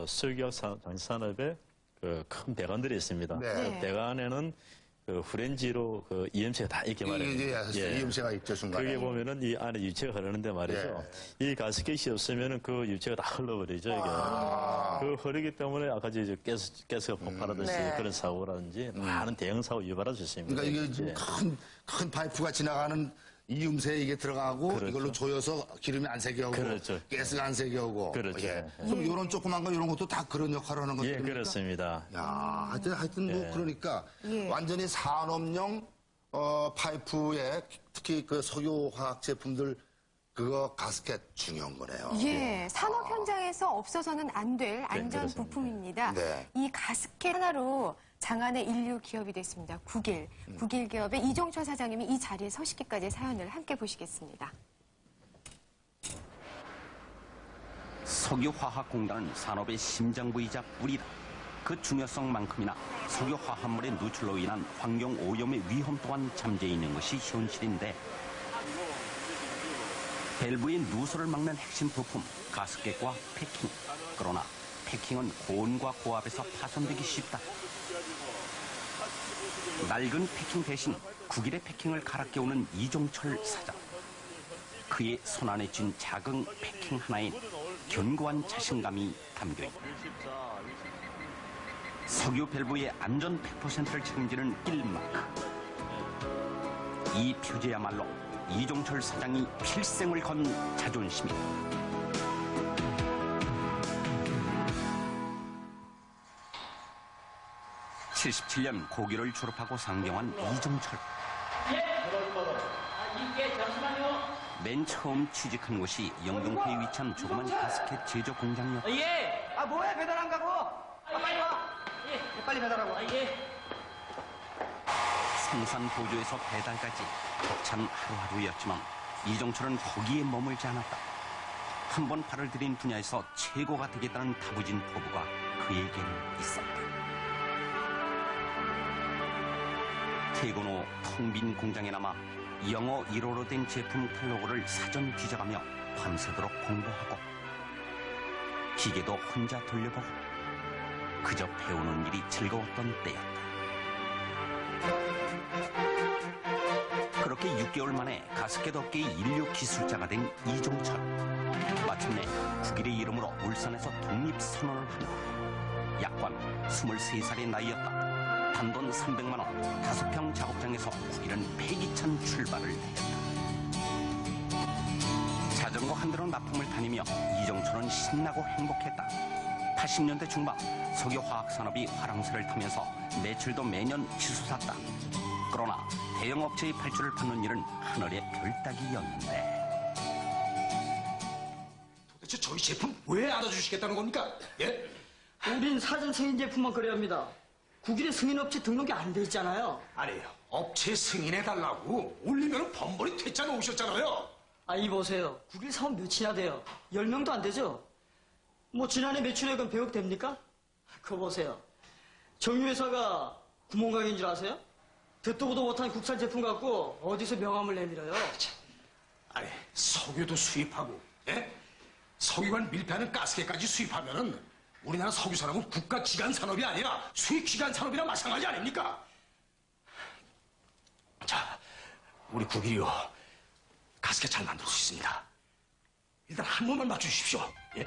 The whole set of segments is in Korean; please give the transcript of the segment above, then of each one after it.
그 석유화학 산- 장산업에 그큰 배관들이 있습니다. 네. 그 네. 배관에는 그 후렌지로 그 이음새가 다 있게 말입니다. 예, 예, 이음새가 있죠, 중간에. 그게 보면은 이 안에 유체가 흐르는데 말이죠. 이 가스켓이 없으면은 그 유체가 다 흘러버리죠, 이게. 그 흐르기 때문에 아까 이제 가스, 가스가 폭발하듯이 네. 그런 사고라든지 많은 대형 사고 유발할 수 있습니다. 그러니까 이게 예. 큰, 큰 파이프가 지나가는 이음새에 이게 들어가고 그렇죠. 이걸로 조여서 기름이 안 새게 하고 그렇죠. 가스가 안 새게 하고 그렇죠. 예. 그럼 이런 조그만 거 이런 것도 다 그런 역할을 하는 예, 것들입니까? 그렇습니다. 야, 하여튼, 하여튼 뭐 예. 그러니까 예. 완전히 산업용 어, 파이프에 특히 그 석유화학 제품들 그거 가스켓 중요한 거네요. 예, 산업 현장에서 없어서는 안 될 안전. 부품입니다. 네. 이 가스켓 하나로 장안의 인류 기업이 됐습니다. 국일. 음. 국일 기업의 이종철 사장님이 이 자리에 서시기까지 사연을 함께 보시겠습니다. 석유화학공단은 산업의 심장부이자 뿌리다. 그 중요성만큼이나 석유화합물의 누출로 인한 환경 오염의 위험 또한 잠재 있는 것이 현실인데 밸브의 누설을 막는 핵심 부품 가스켓과 패킹. 그러나 패킹은 고온과 고압에서 파손되기 쉽다. 낡은 패킹 대신 국일의 패킹을 갈아 끼우는 이종철 사장. 그의 손안에 쥔 작은 패킹 하나에 견고한 자신감이 담겨 있다. 석유 밸브의 안전 100%를 책임지는 낄마크. 이 표제야말로 이종철 사장이 필생을 건 자존심이다. (77년) 고기를 졸업하고 상경한 이종철. 맨 처음 취직한 곳이 영등포에 위치한 조그만 가스켓 제조 공장이었다. 예. 아 뭐야 배달 안 가고? 아 빨리 와. 예. 빨리 배달하고. 아, 예. 생산 보조에서 배달까지 벅찬 하루하루였지만 이종철은 거기에 머물지 않았다. 한 번 발을 들인 분야에서 최고가 되겠다는 다부진 포부가 그에게는 있었다. 퇴근 후텅빈 공장에 남아 영어 1호로 된 제품 캘로그를 사전 뒤져가며 밤새도록 공부하고 기계도 혼자 돌려보고 그저 배우는 일이 즐거웠던 때였다. 그렇게 6개월 만에 가스켓 업계의 인류 기술자가 된 이종철. 마침내 국일의 이름으로 울산에서 독립선언을 한 후. 약관 23살의 나이였다. 단돈 300만 원, 다섯 평 작업장에서 국일은 패기찬 출발을 했다. 자전거 한 대로 납품을 다니며 이종철은 신나고 행복했다. 80년대 중반 석유화학 산업이 화랑새를 타면서 매출도 매년 치솟았다. 그러나 대형 업체의 발주를 받는 일은 하늘의 별따기였는데 도대체 저희 제품 왜 알아주시겠다는 겁니까? 예? 우린 사전 승인 제품만 그래야 합니다. 국일의 승인업체 등록이 안 돼 있잖아요. 아니, 업체 승인해달라고 올리면 번번이 퇴짜 놓으셨잖아요. 아, 이 보세요. 국일 사업 몇이나 돼요? 10명도 안 되죠? 뭐, 지난해 매출액은 100억 됩니까? 그거 보세요. 정유회사가 구멍가게인 줄 아세요? 듣도 보도 못한 국산 제품 갖고 어디서 명함을 내밀어요? 아니, 석유도 수입하고, 예? 석유관 밀폐하는 가스켓까지 수입하면은 우리나라 석유 산업은 국가 기관 산업이 아니라 수입 기관 산업이랑 마찬가지 아닙니까? 자, 우리 국일이요. 가스켓 잘 만들 수 있습니다. 일단 한 번만 맞춰주십시오. 예?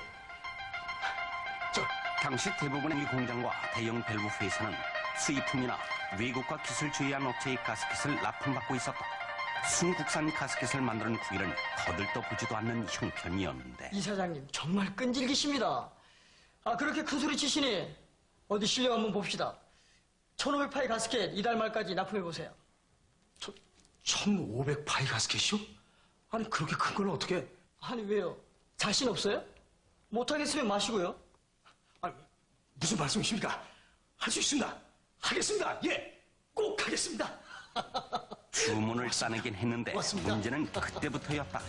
저, 당시 대부분의 이 공장과 대형 밸브 회사는 수입품이나 외국과 기술 주의한 업체의 가스켓을 납품받고 있었다. 순국산 가스켓을 만드는 국일은 거들떠 보지도 않는 형편이었는데 이 사장님, 정말 끈질기십니다. 아, 그렇게 큰 소리 치시니, 어디 실력 한번 봅시다. 1500파이 가스켓 이달 말까지 납품해보세요. 1500파이 가스켓이요? 아니, 그렇게 큰 걸 어떻게. 아니, 왜요? 자신 없어요? 못하겠으면 마시고요. 아니, 무슨 말씀이십니까? 할 수 있습니다. 하겠습니다. 예, 꼭 하겠습니다. 주문을 싸내긴 했는데 고맙습니다. 문제는 그때부터였다.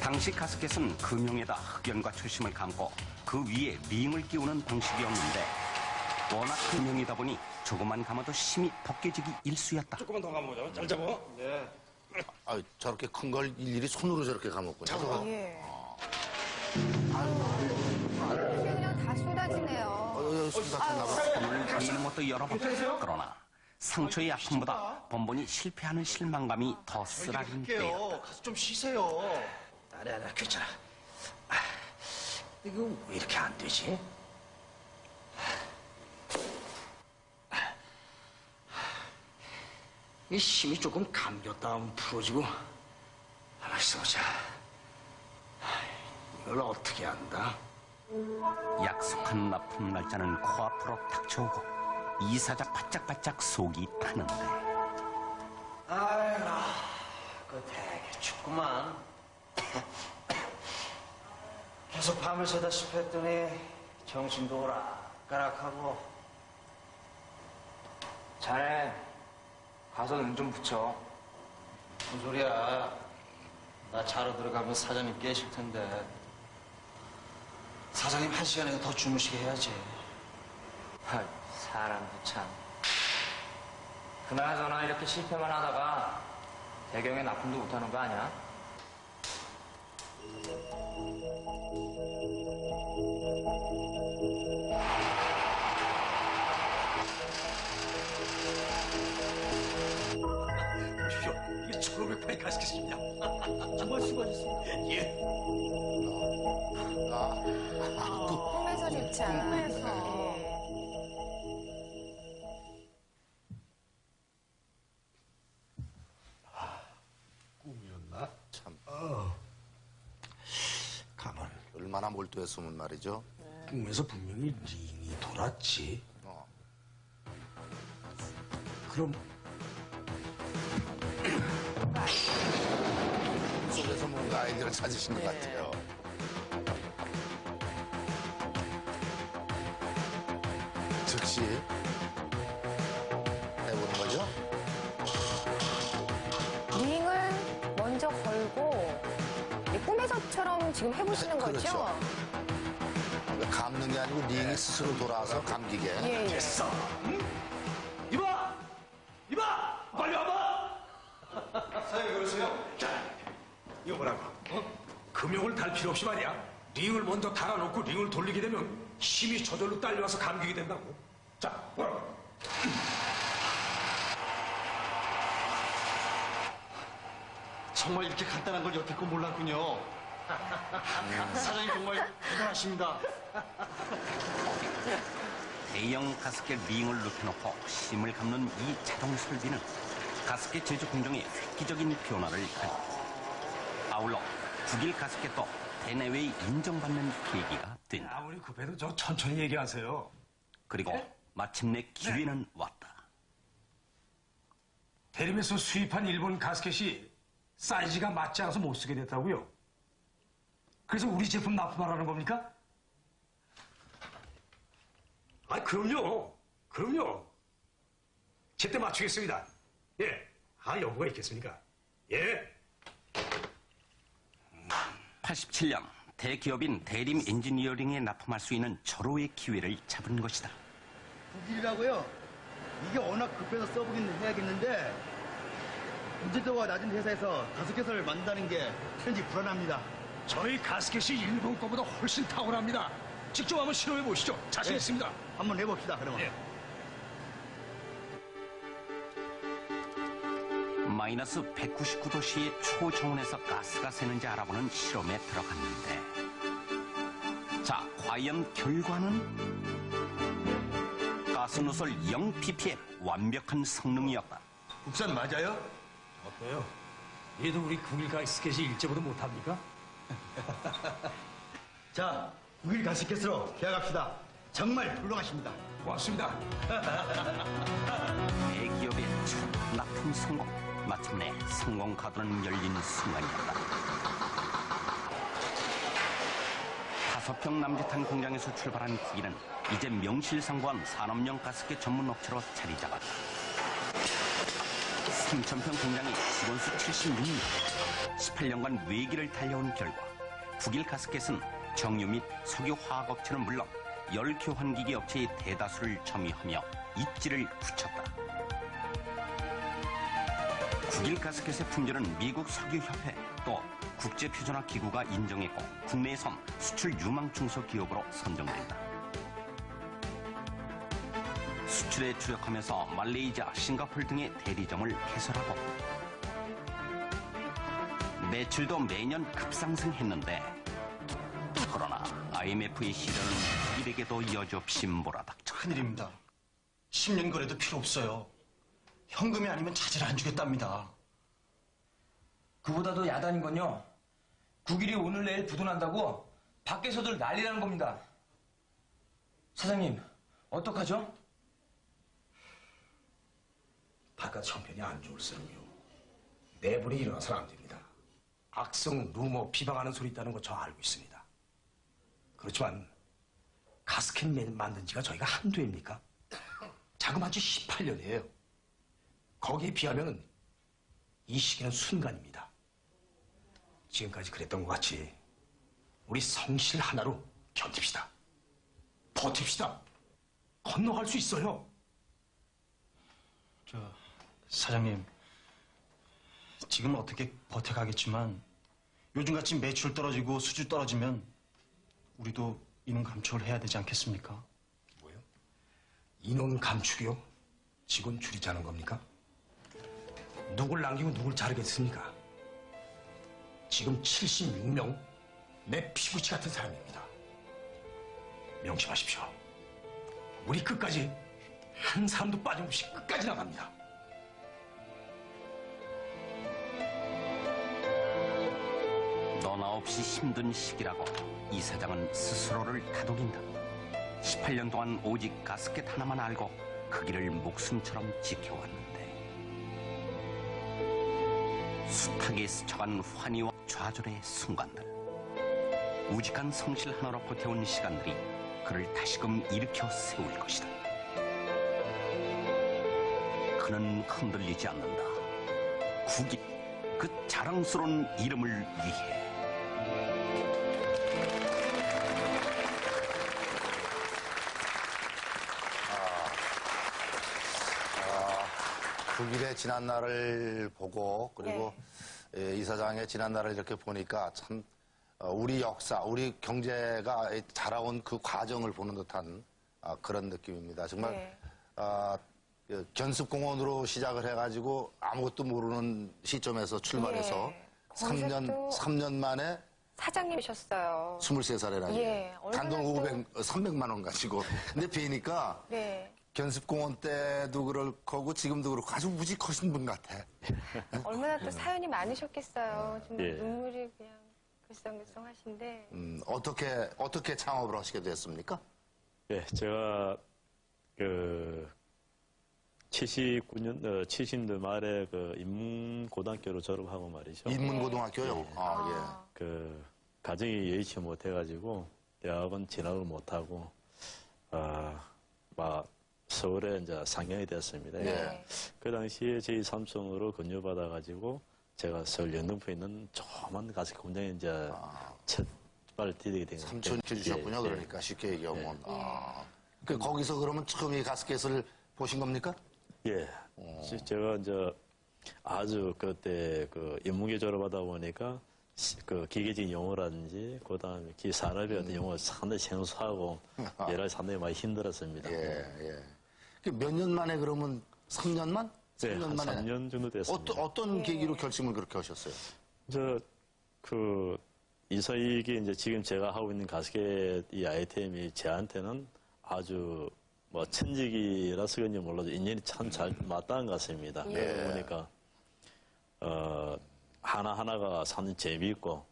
당시 가스켓은 금형에다 흑연과 철심을 감고 그 위에 링을 끼우는 방식이었는데 워낙 금형이다 보니 조금만 감아도 심이 벗겨지기 일쑤였다. 조금만 더 가보자. 잘 잡아. 네. 아, 저렇게 큰 걸 일일이 손으로 저렇게 감았군요. 예. 시작했나 봐. 문을 돌리는 것도 여러 번. 그러나 상처의 아픔보다 번번이 실패하는 실망감이 더 쓰라린 때였다. 가서 좀 쉬세요. 아니, 아니, 괜찮아. 아, 이거 왜 이렇게 안 되지? 이 힘이 조금 감겼다 하면 풀어지고. 가만 있어 보자. 이걸 어떻게 한다? 약속한 납품 날짜는 코앞으로 닥쳐오고 이사자 바짝바짝 속이 타는데 아이고, 그 되게 춥구만. 계속 밤을 새다시피 했더니 정신도 오락가락하고. 자네, 가서 눈 좀 붙여. 무슨 소리야. 나 자러 들어가면 사장님 깨실 텐데. 사장님 한 시간이라도 더 주무시게 해야지. 아, 사람도 참. 그나저나 이렇게 실패만 하다가 대경에 납품도 못하는 거 아니야? 1500판의 가스켓입니다. 정말 수고하셨습니다. 예. 꿈에서 좋지 꿈에서. 꿈이었나? 참 가만. 얼마나 몰두했으면 말이죠. 꿈에서 분명히 링이 돌았지. 어. 그럼 뭔가 아이디어를 찾으신 것 같아요. 즉시 해보는 거죠. 링을 먼저 걸고 이 꿈에서처럼 지금 해보시는 거죠? 그렇죠. 그러니까 감는 게 아니고 링이 스스로 돌아와서 감기게. 예, 예. 됐어. 응? 이봐! 이봐! 빨리 와봐! 사장님, 그러세요? 자, 이거 보라고. 어? 금욕을 달 필요 없이 말이야. 링을 먼저 달아놓고 링을 돌리게 되면 힘이 저절로 딸려와서 감기게 된다고. 자, 보라고. 정말 이렇게 간단한 걸 여태껏 몰랐군요. 사장님 정말 대단하십니다. 대형 가스켓 링을 눕혀놓고 심을 감는 이 자동 설비는 가스켓 제조 공정에 획기적인 변화를 가졌고 아울러 국일 가스켓도 대내외에 인정받는 계기가 된다. 아무리 급해도 저 천천히 얘기하세요. 그리고 마침내 기회는 왔다. 대림에서 수입한 일본 가스켓이 사이즈가 맞지 않아서 못 쓰게 됐다고요? 그래서 우리 제품 납품하라는 겁니까? 아, 그럼요. 그럼요. 제때 맞추겠습니다. 예. 아, 여부가 있겠습니까? 예. 87년 대기업인 대림 엔지니어링에 납품할 수 있는 절호의 기회를 잡은 것이다. 독일이라고요? 이게 워낙 급해서 써보긴 해야겠는데 문제도가 낮은 회사에서 다섯 개설 만든다는 게 왠지 불안합니다. 저희 가스켓이 일본 거보다 훨씬 탁월합니다. 직접 한번 실험해 보시죠. 자신 네. 있습니다. 한번 해봅시다 그러면. 예. 마이너스 199도씨의 초저온에서 가스가 새는지 알아보는 실험에 들어갔는데 자 과연 결과는 가스 누설 0ppm 완벽한 성능이었다 국산 맞아요? 어때요? 얘도 우리 국일 가스켓이 일제보다 못합니까? 자, 국일 가스켓으로 계약합시다. 정말 훌륭하십니다. 고맙습니다. 대기업의 첫 납품 성공 마침내 성공 카드는 열린 순간이었다. 다섯 평 남짓한 공장에서 출발한 국일은 이제 명실상부한 산업용 가스켓 전문 업체로 자리 잡았다. 3천평 공장이 직원 수 76명. 18년간 외기를 달려온 결과 국일 가스켓은 정유 및 석유 화학 업체는 물론 열 교환기기 업체의 대다수를 점유하며 입지를 굳혔다. 국일 가스켓의 품질은 미국 석유협회 또 국제표준화 기구가 인정했고 국내에선 수출 유망 중소기업으로 선정된다. 수출에 주력하면서 말레이시아, 싱가폴 등의 대리점을 개설하고 매출도 매년 급상승했는데 그러나 IMF의 시련은 이에게도 여지없이 몰아닥쳐 큰일입니다. 10년 거래도 필요 없어요. 현금이 아니면 차질 안 주겠답니다. 그보다도 야단인 건요. 국일이 오늘 내일 부도난다고 밖에서들 난리라는 겁니다. 사장님, 어떡하죠? 바깥 형편이 안 좋을수록요. 내분이 일어나서는 안 됩니다. 악성 루머 비방하는 소리 있다는 거 저 알고 있습니다. 그렇지만 가스캔 맨 만든 지가 저희가 한두입니까? 자그마치 18년이에요. 거기에 비하면 이 시기는 순간입니다. 지금까지 그랬던 것 같이 우리 성실 하나로 견딥시다. 버팁시다. 건너갈 수 있어요. 저 사장님 지금 어떻게 버텨가겠지만 요즘같이 매출 떨어지고 수주 떨어지면 우리도 인원 감축을 해야 되지 않겠습니까? 뭐요? 인원 감축이요? 직원 줄이자는 겁니까? 누굴 남기고 누굴 자르겠습니까? 지금 76명 내 피부치 같은 사람입니다. 명심하십시오. 우리 끝까지 한 사람도 빠짐없이 끝까지 나갑니다. 너나 없이 힘든 시기라고 이 사장은 스스로를 다독인다. 18년 동안 오직 가스켓 하나만 알고 그 길을 목숨처럼 지켜왔는데 숱하게 스쳐간 환희와 좌절의 순간들 우직한 성실 하나로 버텨온 시간들이 그를 다시금 일으켜 세울 것이다. 그는 흔들리지 않는다. 국이 그 자랑스러운 이름을 위해 국일의 지난 날을 보고 그리고 예, 이사장의 지난 날을 이렇게 보니까 참 어, 우리 역사, 우리 경제가 자라온 그 과정을 보는 듯한 아, 그런 느낌입니다. 정말 네. 아, 그 견습공원으로 시작을 해가지고 아무것도 모르는 시점에서 출발해서 예. 삼 거기서 3년, 또- 삼년 만에 사장님이셨어요. 23살이라니. 예, 얼마나 단돈 또- 500, 300만 원 가지고. 근데 뵈니까 네. 견습공원 때도 그럴 거고 지금도 그렇고 아주 무직하신 분 같아. 얼마나 또 사연이 많으셨겠어요. 정말 예. 눈물이 그냥 글썽글썽하신데. 음, 어떻게 어떻게 창업을 하시게 됐습니까? 예, 제가 그 79년, 어, 70년 말에 그 인문고등학교를 졸업하고 말이죠. 인문고등학교요. 아, 그 가정이 여의치 못해가지고 대학원 진학을 못하고 아막 서울에 이제 상경이 됐습니다. 예. 그 당시에 저희 삼촌으로 권유받아가지고 제가 서울 영등포에 있는 조그만 가스 공장에 이제 첫 발을 디디게 된 예. 거죠. 삼촌 해주셨군요. 예, 예. 그러니까 쉽게 얘기하면. 아. 그 거기서 그러면 처음 이 가스켓을 보신 겁니까? 예. 지- 제가 이제 아주 그때 그 인문계 졸업하다 보니까 시- 그 기계적인 용어라든지 그다음에 기 산업의 어떤 용어 상당히 생소하고 여러 가지 상당히 많이 힘들었습니다. 예, 예. 그몇년 만에 그러면 3년 만? 네, 한 3년 정도 됐습니다. 어떤, 어떤 계기로 결심을 그렇게 하셨어요? 저, 그, 이사익이 이제 지금 제가 하고 있는 가스켓 이 아이템이 저한테는 아주 뭐 천직이라서 그런지 몰라도 인연이 참 잘 맞닿은 것 같습니다. 그러다 보니까, 어, 하나하나가 사는 재미있고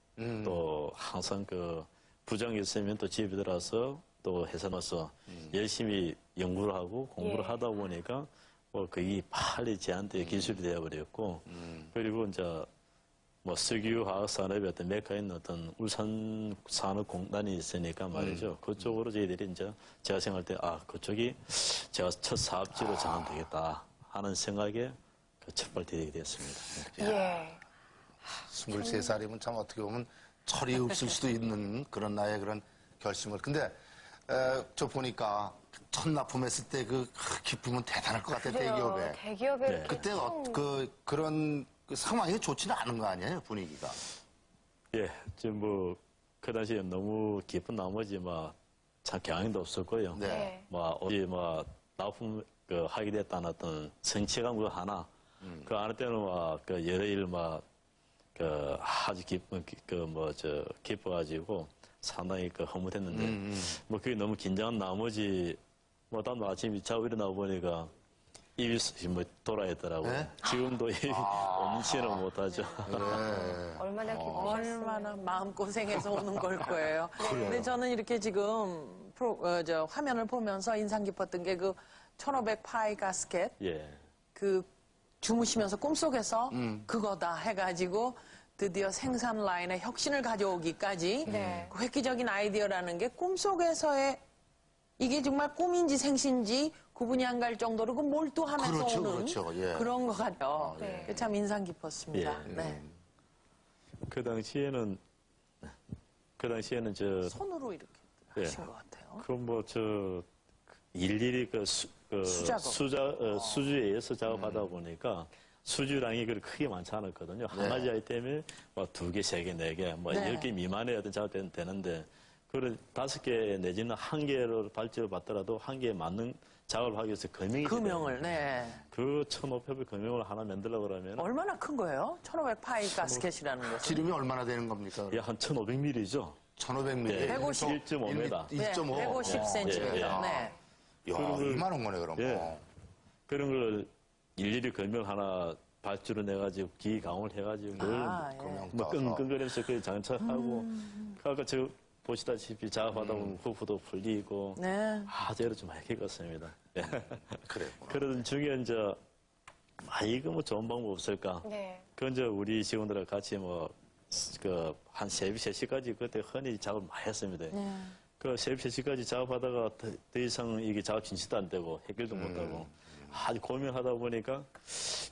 또 항상 그 부정이 있으면 또 집에 들어서 또 회사로서 열심히 연구를 하고 공부를 예. 하다 보니까 뭐 거의 빨리 저한테 기술이 되어버렸고 그리고 이제 뭐 석유 화학 산업의 어떤 있는 어떤 울산 산업공단이 있으니까 말이죠. 그쪽으로 저희들이 이제 제가 생각할 때 아 그쪽이 제가 첫 사업지로 정하면 되겠다 하는 생각에 그 첫발 디디게 됐습니다. 예. 23살이면 참 어떻게 보면 철이 없을 수도 있는 그런 나의 그런 결심을. 근데, 에, 저 보니까 첫 납품했을 때 그 기쁨은 대단할 것 같아, 그래요. 대기업에. 대기업에. 이렇게 그때 어, 그, 그런 그 상황이 좋지는 않은 거 아니에요, 분위기가. 예, 지금 뭐, 그 당시에 너무 기쁜 나머지, 막, 참 경황도 없었고요. 네. 네. 뭐, 어디, 뭐, 납품 그 하게 됐다는 어떤 성취감과 하나 그 안에 때는 막 그 여러 일 막 그 아주 기쁜 그뭐 저 기뻐가지고 상당히 그 허무했는데 뭐 그게 너무 긴장한 나머지 뭐 다음 날 아침에 자고 일어나 보니까 입이 뭐 돌아있더라고요. 네? 지금도 입이 엄치는 못하죠. 얼마나 기쁘셨어요. 얼마나 마음고생해서 오는 걸 거예요. 근데 저는 이렇게 지금 프로, 어, 저 화면을 보면서 인상 깊었던 게 그 1500 파이 가스켓 예. 그 주무시면서 꿈속에서 그거다 해가지고 드디어 생산 라인에 혁신을 가져오기까지 네. 그 획기적인 아이디어라는 게 꿈속에서의 이게 정말 꿈인지 생신지 구분이 안 갈 정도로 그 몰두하면서 그렇죠, 오는 그렇죠. 예. 그런 것 같아요. 네. 그게 참 인상 깊었습니다. 예. 네. 그 당시에는 그 당시에는 저 손으로 이렇게 예. 하신 것 같아요. 그럼 뭐 저 일일이 그, 수, 그 수작업. 수자 어, 수주에 의해서 작업하다 보니까 수주량이 그렇게 크게 많지 않았거든요. 한 가지 아이템에 뭐두 개, 세 개, 네 개, 뭐 네. 열개 미만의 어떤 작업이 되는데 그걸 다섯 개 내지는 한 개로 발주를 받더라도 한 개에 맞는 작업을 하기 위해서 금형이 금형을, 네. 그 1500의 금형을 하나 만들려고 그러면 얼마나 큰 거예요? 1500 파이 가스켓이라는 것은. 지름이 얼마나 되는 겁니까? 예, 한 1500mm죠. 1500mm. 예. 150. 1.5m. 네, 1.5. 150cm. 예, 예. 네. 야, 그걸- 이만한 거네, 그럼. 예. 어. 그런 걸 일일이 금형 하나 발주를 내가지고 기기 강을 해가지고 그걸 아, 예. 금형 뭐. 끙끙거리면서 그 장착하고 음. 아까 저 보시다시피 작업하다 보면 후프도 풀리고 네. 아주 여러 좀 많이 겪었습니다. 예. 그래. 그러던 중에 이제 아 이거 뭐 좋은 방법 없을까? 네. 그건 이제 우리 직원들하고 같이 뭐 뭐그한 새벽 3시까지 그때 흔히 작업을 많이 했습니다. 네. 그 새벽 3시까지 작업하다가 더, 더 이상 이게 작업 진실도 안 되고 해결도 못 하고 아주 고민하다 보니까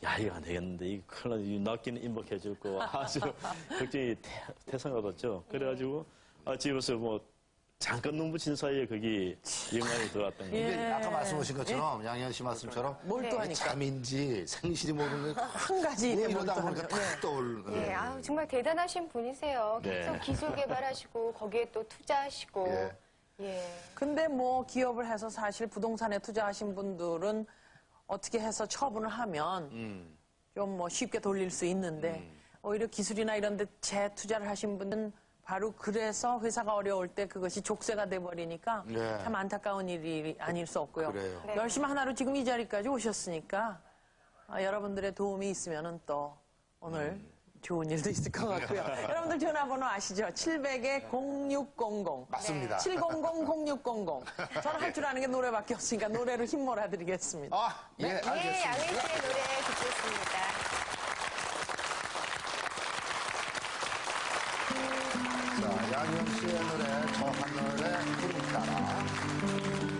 야 이거 안 되겠는데 이거 큰일 나이 낚이는 임박해 줄 거 아주 걱정이 태, 태산 같았죠. 그래가지고 아 집에서 뭐 잠깐 눈 붙인 사이에 거기 영감이 들어왔던 거예요. 이게 아까 말씀하신 것처럼 양현 씨 말씀처럼 몰두하니까. 잠인지 생실이 모르는 한 가지 일에 뭐 이러다 보니까. 네. 탁 떠오르는. 예, 아우, 정말 대단하신 분이세요. 계속 네. 기술 개발하시고 거기에 또 투자하시고. 예. 예. 근데 뭐 기업을 해서 사실 부동산에 투자하신 분들은 어떻게 해서 처분을 하면 음. 좀뭐 쉽게 돌릴 수 있는데 오히려 기술이나 이런 데 재투자를 하신 분은 바로 그래서 회사가 어려울 때 그것이 족쇄가 돼버리니까 네. 참 안타까운 일이 아닐 수 없고요. 그래요. 네. 열심히 하나로 지금 이 자리까지 오셨으니까 아, 여러분들의 도움이 있으면 또 오늘 좋은 일도 있을 것 같고요. 여러분들 전화번호 아시죠? 700에 0600. 맞습니다. 700-0600. 저는 할 줄 아는 게 노래밖에 없으니까 노래로 힘 몰아드리겠습니다. 아, 예, 예, 알겠습니다. 양희 씨의 노래 듣겠습니다. 자, 양현 씨의 노래, 저 하늘의 구름 따라.